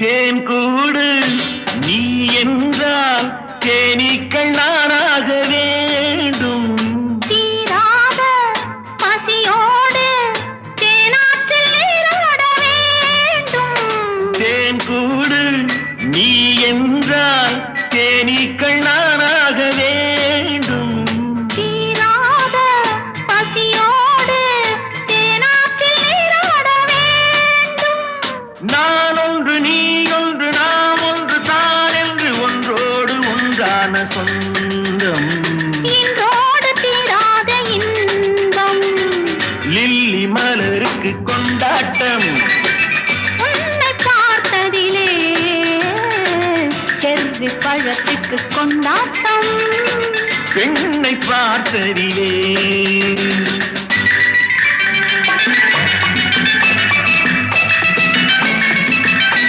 தேன் கூடு. நீ என்றால் தேனீக்கள் நானாக வேண்டும். தீராத பசியோடு தேனாற்றில் நீராட வேண்டும். தேன் கூடு. நீ என்றால் தேனீக்கள் ஒன்றான சொந்தம். இன்றோடு தீராத இன்பம். லில்லி மலருக்கு கொண்டாட்டம். பார்த்ததிலே செர்ரி பழத்துக்கு கொண்டாட்டம். பெண்ணை பார்த்ததிலே